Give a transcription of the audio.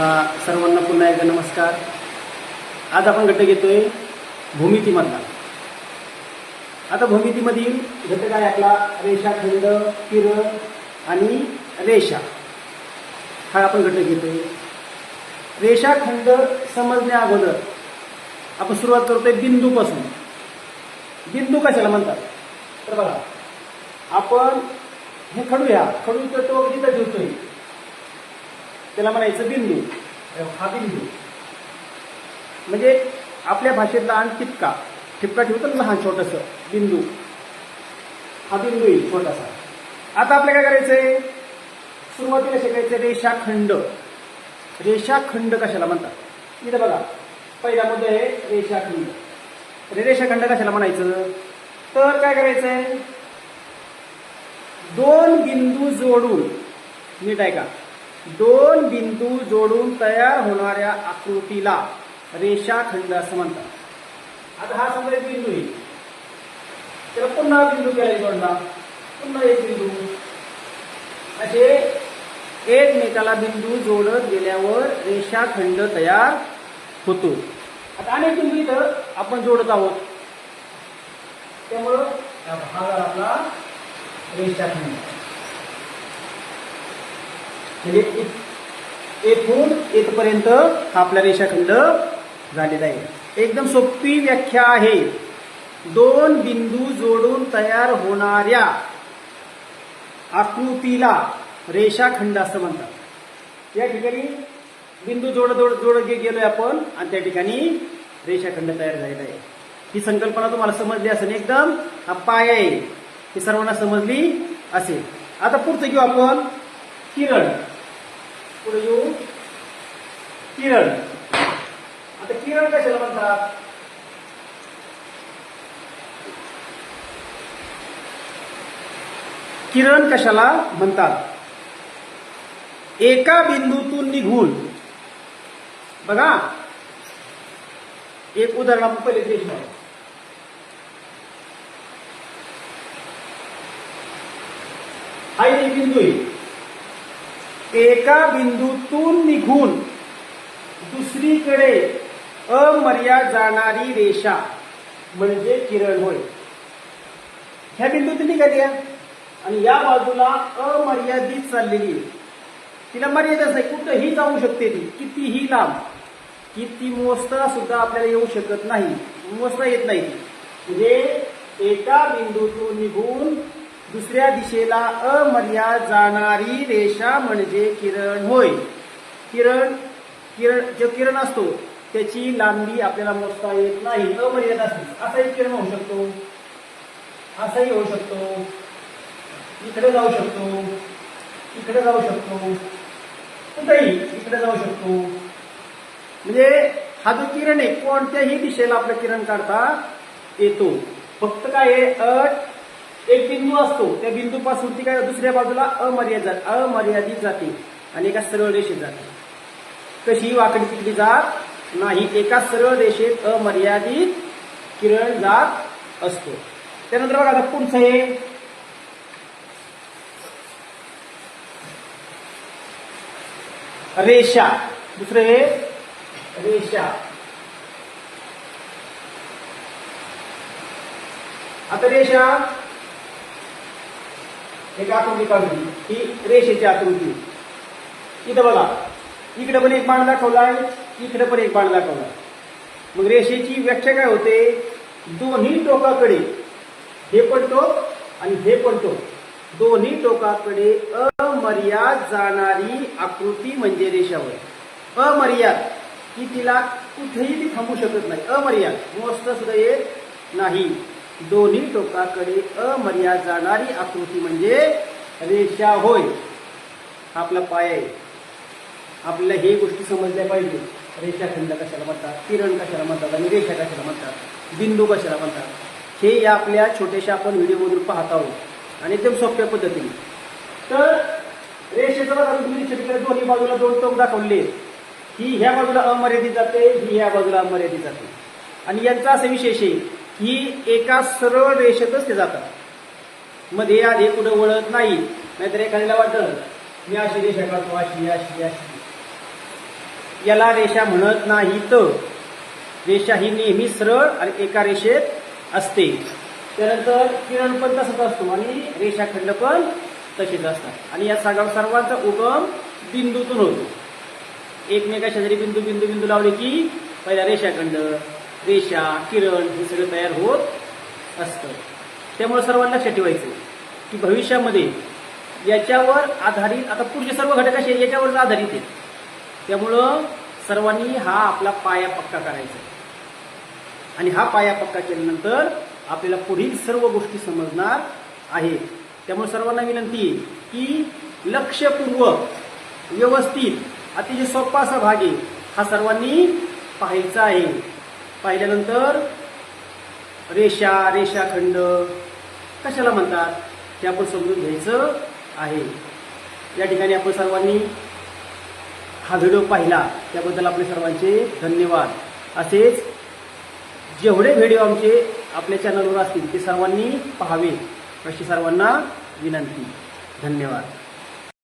हा सर्वांना पुन्हा एकदा नमस्कार. आज आपण घटक घेतोय भूमितीमधला. आता भूमितीमधील घटक आहे आपला रेषाखंड किरण आणि रेषा हा आपण घटक घेतोय. रेषाखंड समजण्या अगोदर आपण सुरुवात करतोय बिंदूपासून बिंदू कशाला म्हणतात? तर बघा आपण हे खडू या. खडूचं टोक जिथं ठेवतोय त्याला म्हणायचं बिंदू. हा बिंदू. म्हणजे आपल्या भाषेत लहान टिपका टिपका ठेवतो लहान छोटस. बिंदू. हा बिंदू येईल छोटासा. आता आपल्याला काय करायचंय? सुरुवातीला शिकायचं रेषाखंड. रेषाखंड कशाला म्हणतात? इथं बघा. पहिला मुद्दा आहे रेषाखंड. रेषाखंड कशाला म्हणायचं? तर काय करायचंय? दोन बिंदू जोडून. नीट आहे का दोन बिंदू जोडून तयार होणाऱ्या आकृतीला रेषाखंड असं म्हणतात आता हा समजा एक बिंदू आहे. त्याला पुन्हा बिंदू केला जोडला. पुन्हा एक बिंदू. असे एकमेकाला बिंदू जोडत गेल्यावर रेषाखंड तयार होतो. आता अनेक बिंदू इथं आपण जोडत आहोत. त्यामुळं हा झाला आपला रेषाखंड. म्हणजे एकूण एकपर्यंत इथपर्यंत हा आपला रेषाखंड झालेला आहे. एकदम सोपी व्याख्या आहे. दोन बिंदू जोडून तयार होणाऱ्या आकृतीला रेषाखंड असं म्हणतात. या ठिकाणी बिंदू जोड जोड जोड गेलोय आपण आणि त्या ठिकाणी रेषाखंड तयार झालेला आहे. ही संकल्पना तुम्हाला समजली असेल एकदम हा पाय आहे. ही सर्वांना समजली असेल. आता पुढचं घेऊ आपण. किरण. पुढे येऊ. किरण. आता किरण कशाला म्हणतात? किरण कशाला म्हणतात? एका बिंदूतून निघून. बघा. एक उदाहरण आपण पहिले देश हा एक बिंदू आहे. एका बिंदूतून निघून दुसरीकडे अमर्याद जाणारी रेषा म्हणजे किरण होय. ह्या बिंदूतून निघाली आणि या बाजूला अमर्यादित चाललेली तिला मर्यादाच नाही कुठंही जाऊ शकते ती कितीही लांब. किती मोजता सुद्धा आपल्याला येऊ शकत नाही मोजता येत नाही म्हणजे एका बिंदूतून निघून दुसऱ्या दिशेला अमर्याद जाणारी रेषा म्हणजे किरण. होय. किरण किरण जो किरण असतो त्याची लांबी आपल्याला मोजता येत नाही. अमर्याद असते. असाही किरण होऊ शकतो. असाही होऊ शकतो. इकडे जाऊ शकतो. इकडे जाऊ शकतो. कुठेही इकडे जाऊ शकतो. म्हणजे हा जो किरण आहे कोणत्याही दिशेला आपलं किरण काढता येतो. फक्त काय आहे? अट एक बिंदू असतो. त्या बिंदूपासून ती काय दुसऱ्या बाजूला अमर्याद अमर्यादित जाते आणि एका सरळ रेषेत जाते. कशी वाकडी तिकडी जात? नाही एका सरळ रेषेत अमर्यादित किरण जात असतो. त्यानंतर बघा आता पुढचं हे. रेषा. दुसरं हे रेषा. आता रेषा. एक आकृती काढली? ही रेषेची आकृती. इथं बघा. इकडे पण एक बाण दाखवलाय इकडे पण एक बाण दाखवलाय मग रेषेची व्याख्या काय होते? दोन्ही टोकाकडे हे पण टोक आणि हे पण टोक. दोन्ही टोकाकडे अमर्याद जाणारी आकृती म्हणजे रेषा होय अमर्याद की तिला कुठेही ती थांबू शकत नाही. अमर्याद. मोजता सुद्धा येत नाही. दोन्ही टोकाकडे अमर्याद जाणारी आकृती म्हणजे रेषा होय. आपला पाय आहे. आपल्याला हे गोष्टी समजल्या पाहिजे. रेषाखंड कशाला म्हणतात? किरण कशाला म्हणतात? आणि रेषा कशाला म्हणतात? बिंदू कशाला म्हणतात? हे या आपल्या छोट्याशा आपण व्हिडिओमधून पाहत आहोत. आणि एकदम सोप्या पद्धतीने. तर रेषेचा बघा तुम्ही निश्चित दोन्ही बाजूला दोन टोक दाखवले. ही ह्या बाजूला अमर्यादित जाते ही ह्या बाजूला अमर्यादित जाते. आणि यांचा असा विशेष आहे ही एका सरळ रेषेतच ते जातात. मध्ये आधी कुठं वळत नाही नाहीतर एखाद्याला वाटतं मी अशी रेषा काढतो अशी अशी अशी. याला रेषा म्हणत नाहीत. रेषा ही नेहमी सरळ आणि एका रेषेत असते. त्यानंतर किरण पण तसंच असतो आणि रेषाखंड पण तसेच असतात. आणि या सगळ्या सर्वांचा उगम बिंदूतून होतो. एकमेका शेजारी बिंदू बिंदू बिंदू लावले की पहिला रेषाखंड रेषा किरण हे सगळं तयार होत असतं. त्यामुळे सर्वांना लक्षात ठेवायचं की भविष्यामध्ये याच्यावर आधारित आता पुढचे सर्व घटक असे याच्यावरच आधारित आहेत. त्यामुळं सर्वांनी हा आपला पाया पक्का करायचा. आणि हा पाया पक्का केल्यानंतर आपल्याला पुढील सर्व गोष्टी समजणार आहेत. त्यामुळे सर्वांना विनंती की लक्षपूर्वक व्यवस्थित अतिशय सोपा असा भाग आहे हा सर्वांनी पाहायचा आहे. पाहिल्यानंतर रेषा रेषाखंड कशाला म्हणतात? ते आपण समजून घ्यायचं आहे. या ठिकाणी आपण सर्वांनी हा व्हिडिओ पाहिला. त्याबद्दल आपले सर्वांचे धन्यवाद. असेच जेवढे व्हिडिओ आमचे आपल्या चॅनलवर असतील ते सर्वांनी पाहावे अशी सर्वांना विनंती. धन्यवाद.